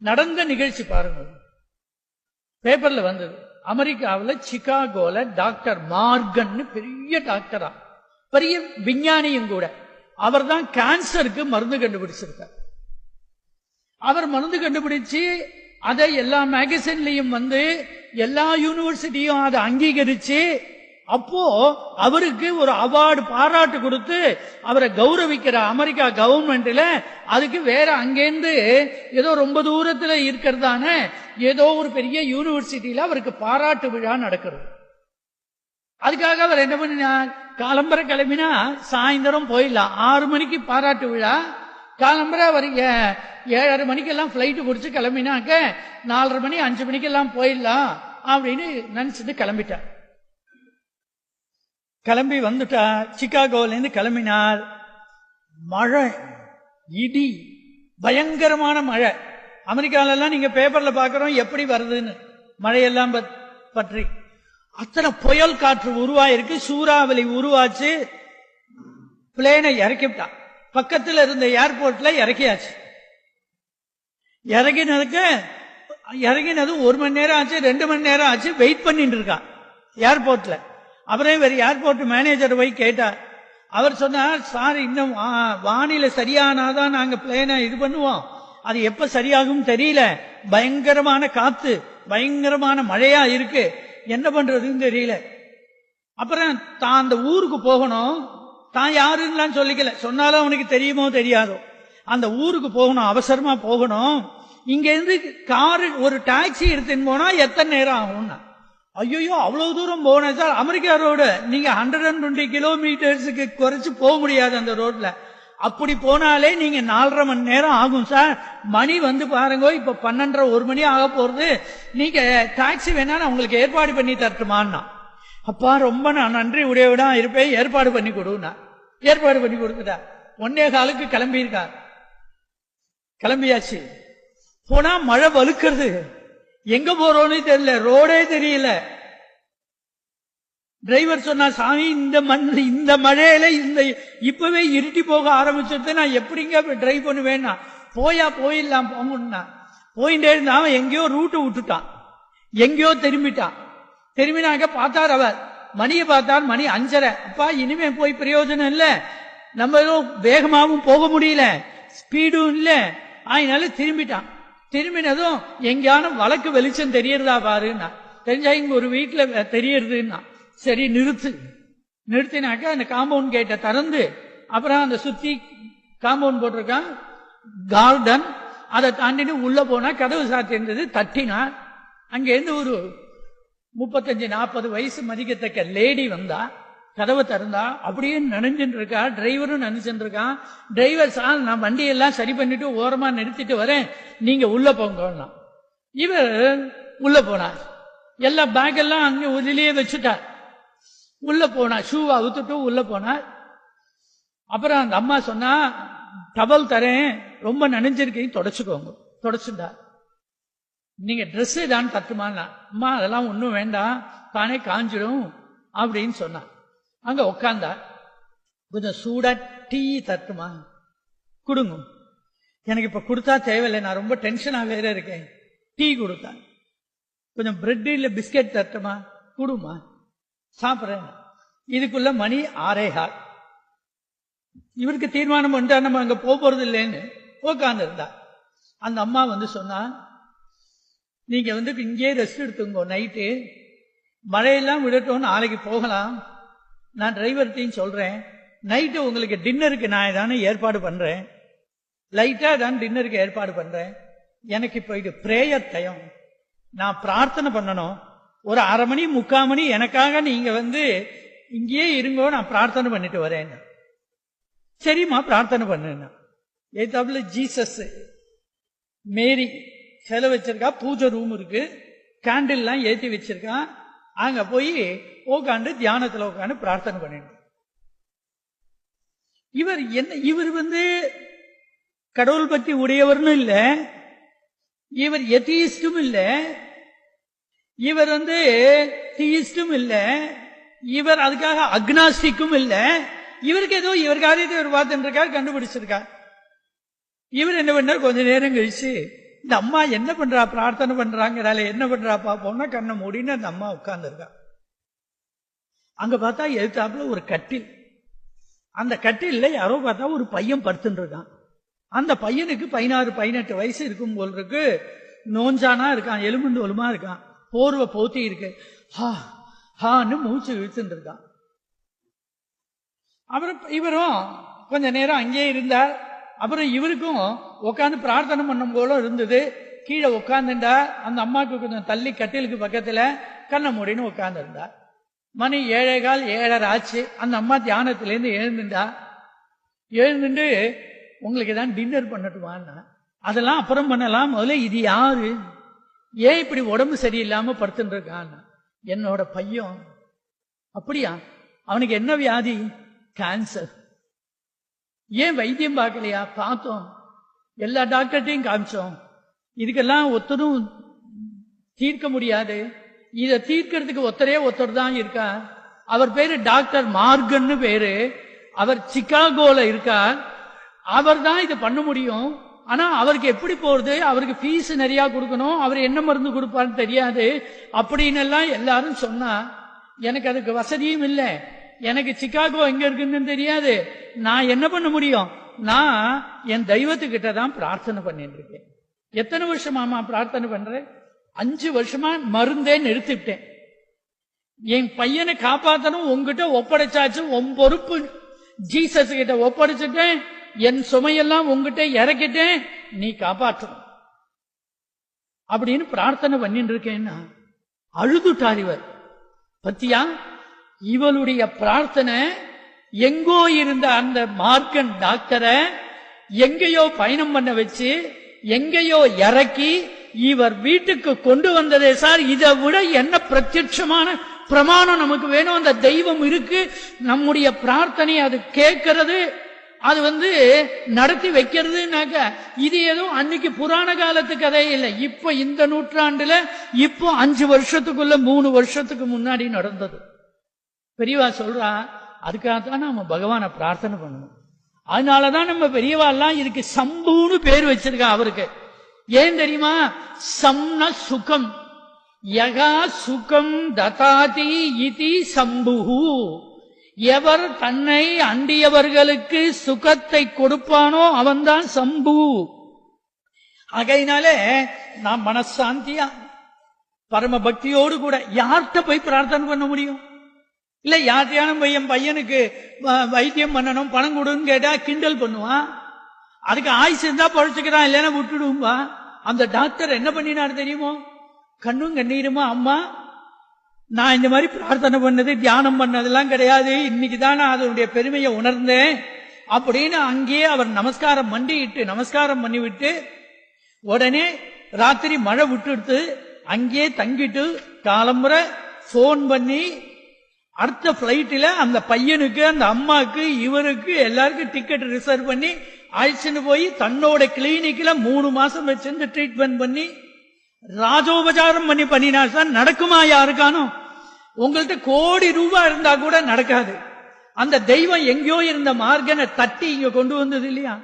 நடந்த நிகழ்ச்சி பாருங்க பேப்பர்ல வந்தது. அமெரிக்காவுல சிகாகோல டாக்டர் மார்கன் பெரிய டாக்டரா. பெரிய விஞ்ஞானியும் கூட. அவர் தான் கேன்சருக்கு மருந்து கண்டுபிடிச்சிருக்கார். அவர் மருந்து கண்டுபிடிச்சு அதை எல்லா மேகசின்லயும் வந்து எல்லா யூனிவர்சிட்டியும் அதை அங்கீகரிச்சு அப்போ அவருக்கு ஒரு அவார்டு பாராட்டு கொடுத்து அவரை கௌரவிக்கிற அமெரிக்கா கவர்மெண்ட்ல அதுக்கு வேற அங்கேருந்து ஏதோ ரொம்ப தூரத்துல இருக்கிறதான ஏதோ ஒரு பெரிய யூனிவர்சிட்டியில அவருக்கு பாராட்டு விழா நடக்கிறது. அதுக்காக அவர் என்ன பண்ணினார்? காலம்பரை கிளம்பினா சாயந்தரம் போயிடலாம். ஆறு மணிக்கு பாராட்டு விழா. காலம்பரை அவர் ஏ- ஏழரை மணிக்கெல்லாம் ஃப்ளைட்டு பிடிச்சி கிளம்பினாக்க நாலரை மணி அஞ்சு மணிக்கெல்லாம் போயிடலாம் அப்படின்னு நினைச்சிட்டு கிளம்பிட்டார். கிளம்பி வந்துட்டா சிக்காகோலேருந்து கிளம்பினார். மழை இடி பயங்கரமான மழை. அமெரிக்கால நீங்கள் பேப்பரில் பார்க்குறோம் எப்படி வருதுன்னு. மழையெல்லாம் பற்றி. அத்தனை புயல் காற்று உருவாயிருக்கு சூறாவளி உருவாச்சு. பிளேனை இறக்கிவிட்டான். பக்கத்தில் இருந்த ஏர்போர்ட்ல இறக்கியாச்சு. இறங்கினதுக்கு இறங்கினது ஒரு மணி நேரம் ஆச்சு ரெண்டு மணி நேரம் ஆச்சு வெயிட் பண்ணிட்டு இருக்கான். ஏர்போர்ட்ல. அப்புறம் இவர் ஏர்போர்ட் மேனேஜர் போய் கேட்டார். அவர் சொன்னார் சார் இன்னும் வா- வானிலை சரியானாதான் நாங்க பிளேனை இது பண்ணுவோம். அது எப்ப சரியாகும் தெரியல. பயங்கரமான காத்து பயங்கரமான மழையா இருக்கு. என்ன பண்றதுன்னு தெரியல. அப்புறம் தான் அந்த ஊருக்கு போகணும். தான் யாருன்னு சொல்லிக்கல. சொன்னாலும் அவனுக்கு தெரியுமோ தெரியாதோ. அந்த ஊருக்கு போகணும் அவசரமா போகணும். இங்க இருந்து காரு ஒரு டாக்ஸி எடுத்துன்னு போனா எத்தனை நேரம் ஆகும்னா? ஐயோ அவ்வளவு தூரம் போனேன் சார் அமெரிக்கா ரோடு நீங்க ஹண்ட்ரட் அண்ட் டுவெண்ட்டி கிலோமீட்டர்ஸுக்கு குறைச்சு போக முடியாது அந்த ரோட்ல. அப்படி போனாலே நீங்க நாலரை மணி நேரம் ஆகும் சார். மணி வந்து பாருங்க இப்ப பன்னெண்டரை ஒரு மணி ஆக போறது. நீங்க டாக்ஸி வேணா நான் உங்களுக்கு ஏற்பாடு பண்ணி தரட்டுமான்னா. அப்பா ரொம்ப நான் நன்றி உடையவிடா இருப்பேன். ஏற்பாடு பண்ணி கொடுனா ஏற்பாடு பண்ணி கொடுத்துட்டா ஒன்னே காலுக்கு கிளம்பியிருக்கார். கிளம்பியாச்சு. போனா மழை வலுக்கிறது எங்க போறோம்னு தெரியல ரோடே தெரியல. டிரைவர் சொன்னா சாமி இந்த மண் இந்த மழையில இந்த இப்பவே இருட்டி போக ஆரம்பிச்சிட்டு நான் எப்படிங்க டிரைவ் பண்ணுவேன்னா போயா போயிடலாம் போங்கன்னா போயிட்டே இருந்தா அவன் எங்கேயோ ரூட்டு விட்டுட்டான். எங்கேயோ திரும்பிட்டான். திரும்பினாக்க பார்த்தார் அவர். மணியை பார்த்தார் மணி அஞ்சரை. அப்பா இனிமே போய் பிரயோஜனம் இல்லை. நம்ம வேகமாகவும் போக முடியல. ஸ்பீடும் இல்லை. அதனால திரும்பிட்டான். திரும்பினதும் எங்கேயான வழக்கு வெளிச்சம் தெரியறதா பாருன்னா. தெரிஞ்சா இங்க ஒரு வீட்டுல தெரியறதுன்னா. சரி நிறுத்து. நிறுத்தினாக்க அந்த காம்பவுண்ட் கேட்டை திறந்து அப்புறம் அந்த சுத்தி காம்பவுண்ட் போட்டிருக்கான். கார்டன். அதை தாண்டின்னு உள்ள போனா கதவு சாத்தியிருந்தது தட்டினா அங்கேருந்து ஒரு முப்பத்தஞ்சு நாற்பது வயசு மதிக்கத்தக்க லேடி வந்தா கதவை திறந்தா அப்படியே நினைஞ்சுட்டு இருக்கா டிரைவரும் நினைச்சுட்டு இருக்கான் டிரைவர் சார் நான் வண்டியெல்லாம் சரி பண்ணிட்டு ஓரமா நிறுத்திட்டு வரேன். நீங்க உள்ள போங்கன்னா. இவர் உள்ள போனார். எல்லா பேக் எல்லாம் அங்கே உள்ளிலேயே வச்சுட்டார். உள்ள போனார். ஷூவை அவுத்துட்டு உள்ள போனார். அப்புறம் அந்த அம்மா சொன்னா டவல் தரேன். ரொம்ப நனைஞ்சிருக்கீங்க தொடச்சுக்கோங்க. தொடச்சுட்டார். நீங்க Dress தான் தட்டுமான்னா. அம்மா அதெல்லாம் ஒன்றும் வேண்டாம். தானே காஞ்சிடும். அப்படின்னு சொன்னான் அங்க உட்காந்தா கொஞ்சம் சூடா டீ தட்டுமா? கொடுங்க. எனக்கு இப்ப கொடுத்தா தேவையில்லை. நான் ரொம்ப டென்ஷனா வேற இருக்கேன். டீ கொடுத்தா. கொஞ்சம் பிரெட் இல்ல பிஸ்கெட் தட்டுமா? கொடுமா? சாப்பிடுறேன். இதுக்குள்ள மணி ஆறே இவருக்கு தீர்மானம் பண்ணிட்டா நம்ம அங்க போக போறது இல்லைன்னு உக்காந்து இருந்தா அந்த அம்மா வந்து சொன்னா நீங்க வந்து இங்கேயே ரெஸ்ட் எடுத்துங்க நைட்டு மழையெல்லாம் விடட்டும் நாளைக்கு போகலாம். நான் டிரைவர்கிட்டையும் சொல்றேன். நைட்டு உங்களுக்கு டின்னருக்கு நான் தானே ஏற்பாடு பண்றேன். லைட்டாக தான் டின்னருக்கு ஏற்பாடு பண்றேன். எனக்கு இப்போ இது பிரேயர் டயம் நான் பிரார்த்தனை பண்ணணும். ஒரு அரை மணி முக்கால் மணி எனக்காக நீங்க வந்து இங்கேயே இருங்கோ நான் பிரார்த்தனை பண்ணிட்டு வரேன் சரிம்மா பிரார்த்தனை பண்ணுன்னா. ஏத்தாப்புல ஜீசஸ் மேரி சிலை வச்சிருக்கா பூஜை ரூம் இருக்கு. கேண்டில்லாம் ஏற்றி வச்சிருக்கான். அங்க போய் உட்காந்து தியானத்துல உட்காந்து பிரார்த்தனை பண்ணிட்டு. இவர் என்ன இவர் வந்து கடவுள் பக்தி உடையவர்னு இல்லை. இவர் எத்தியிஸ்டும் இல்லை. இவர் வந்து தீயிஸ்டும் இல்லை. இவர் அதுக்காக அக்னாஸ்டிக்கும் இல்லை. இவருக்கு ஏதோ இவர் காரியத்தை இவர் பார்த்துட்டு இருக்கார் கண்டுபிடிச்சிருக்கார். இவர் என்ன பண்ணார்? கொஞ்ச நேரம் கழிச்சு இந்த அம்மா என்ன பண்றா? பிரார்த்தனை பண்றாங்கிறாளே. என்ன பண்றா? பாப்போம்னா கண்ணை மூடின்னு அந்த அம்மா உட்கார்ந்துருக்கா. அங்க பார்த்தா எழுத்தாப்புல ஒரு கட்டில். அந்த கட்டில யாரோ பார்த்தா ஒரு பையன் படுத்துட்டு இருக்கான் அந்த பையனுக்கு பதினாறு பதினெட்டு வயசு இருக்கும் போல் இருக்கு. நோஞ்சானா இருக்கான் எலும்புண்டு ஒலுமா இருக்கான். போர்வை போத்தி இருக்கு. ஹா ஹான்னு மூச்சு இழுத்துட்டு இருக்கான் அப்புறம் இவரும் கொஞ்ச நேரம் அங்கேயே இருந்தார். அப்புறம் இவருக்கும் உட்காந்து பிரார்த்தனை பண்ணும் போல இருந்தது. கீழே உட்காந்துண்டா அந்த அம்மாவுக்கு கொஞ்சம் தள்ளி கட்டிலுக்கு பக்கத்துல கண்ண மூடின்னு உட்காந்துருந்தா மணி ஏழே கால் ஏழரை ஆச்சு. அந்த அம்மா தியானத்திலேருந்து எழுந்துண்டா எழுந்துட்டு உங்களுக்கு தான் டின்னர் பண்ணட்டுமான்னா? அதெல்லாம் அப்புறம் பண்ணலாம். முதல்ல இது யாரு? ஏன் இப்படி உடம்பு சரியில்லாம படுத்துட்டு இருக்கான்னு என்னோட பையன். அப்படியா? அவனுக்கு என்ன வியாதி? கேன்சர் ஏன் வைத்தியம் பார்க்கலையா? பார்த்தோம். எல்லா டாக்டர்கிட்டையும் காமிச்சோம். இதுக்கெல்லாம் ஒத்தரும் தீர்க்க முடியாது. இதை தீர்க்கறதுக்கு ஒத்தரே ஒத்தர் தான் இருக்கா? அவர் பேரு டாக்டர் மார்கன்னு பேரு. அவர் சிக்காகோல இருக்கார் அவர் தான் இதை பண்ண முடியும். ஆனா அவருக்கு எப்படி போறது? அவருக்கு ஃபீஸ் நிறைய கொடுக்கணும். அவர் என்ன மருந்து கொடுப்பார்னு தெரியாது. அப்படின்னு எல்லாம் எல்லாரும் சொன்னா எனக்கு அதுக்கு வசதியும் இல்லை. எனக்கு சிகாகோ எங்க இருக்குன்னு தெரியாது. நான் என்ன பண்ண முடியும்? நான் என் தெய்வத்துக்கிட்ட தான் பிரார்த்தனை பண்ணிட்டு இருக்கேன். எத்தனை வருஷமாமா பிரார்த்தனை பண்றேன் அஞ்சு வருஷமா மருந்தே நிறுத்திவிட்டேன் என் பையனை காப்பாத்தனும் உங்ககிட்ட ஒப்படைச்சாச்சு உன் பொறுப்பு ஜீசஸ் கிட்ட ஒப்படைச்சிட்டேன். என் சுமையெல்லாம் உங்ககிட்ட இறக்கிட்டேன். நீ காப்பாற்றணும் அப்படின்னு பிரார்த்தனை பண்ணிட்டு இருக்கேன்னா அழுதுட்டார் இவர். பத்தியா? இவளுடைய பிரார்த்தனை எங்கோ இருந்த அந்த மார்க்கன் டாக்டரை எங்கேயோ பயணம் பண்ண வச்சு எங்கேயோ இறக்கி இவர் வீட்டுக்கு கொண்டு வந்ததே சார். இதை விட என்ன பிரத்யட்சமான பிரமாணம் நமக்கு வேணும். அந்த தெய்வம் இருக்கு. நம்முடைய பிரார்த்தனை அது கேட்கறது. அது வந்து நடத்தி வைக்கிறதுனாக்க இது எதுவும் அன்னைக்கு புராண காலத்து கதை இல்லை. இப்ப இந்த நூற்றாண்டுல இப்போ அஞ்சு வருஷத்துக்குள்ள மூணு வருஷத்துக்கு முன்னாடி நடந்தது. பெரியவா சொல்றா அதுக்காகத்தான் நம்ம பகவானை பிரார்த்தனை பண்ணணும். அதனாலதான் நம்ம பெரியவா எல்லாம் இதுக்கு சம்புன்னு பேர் வச்சிருக்கா அவருக்கு. ஏன் தெரியுமா? சம்ன சுகம். யகா சுகம் ததாதி இதி சம்பு எவர் தன்னை அண்டியவர்களுக்கு சுகத்தை கொடுப்பானோ அவன்தான் சம்பு. ஆகையினாலே நான் மனசாந்தியா பரம பக்தியோடு கூட யார்கிட்ட போய் பிரார்த்தனை பண்ண முடியும்? இல்ல யார்கிட்டயானும் பையன் பையனுக்கு வ- வைத்தியம் பண்ணணும் பணம் கொடுன்னு கேட்டா கிண்டல் பண்ணுவான். அதுக்கு ஆயுசு இருந்தா பழச்சுக்கிறான் இல்லைன்னா விட்டுடும்பா. அந்த டாக்டர் என்ன பண்ணினார் தெரியுமோ? கண்ணும் கண்ணீருமா அம்மா நான் இந்த மாதிரி பிரார்த்தனை பண்ணது தியானம் பண்ணதெல்லாம் கிடையாது. இன்னைக்கு தான் நான் அதனுடைய பெருமையை உணர்ந்தேன். அப்படின்னு அங்கேயே அவர் நமஸ்காரம் பண்ணிட்டு நமஸ்காரம் பண்ணிவிட்டு உடனே ராத்திரி மழை விட்டுடுத்து அங்கேயே தங்கிட்டு காலம்புற ஃபோன் பண்ணி அடுத்த பிளைட்டில் அந்த பையனுக்கு அந்த அம்மாக்கு இவருக்கு எல்லாருக்கும் டிக்கெட் ரிசர்வ் பண்ணி அழைச்சின்னு போய் தன்னோட கிளினிக்ல மூணு மாசம் வச்சிருந்து ட்ரீட்மெண்ட் பண்ணி ராஜோபச்சாரம் பண்ணி பண்ணினா சார் நடக்குமா யாருக்கானோ? உங்கள்கிட்ட கோடி ரூபாய் இருந்தா கூட நடக்காது. அந்த தெய்வம் எங்கேயோ இருந்த மார்கனை தட்டி இங்க கொண்டு வந்தது இல்லையா?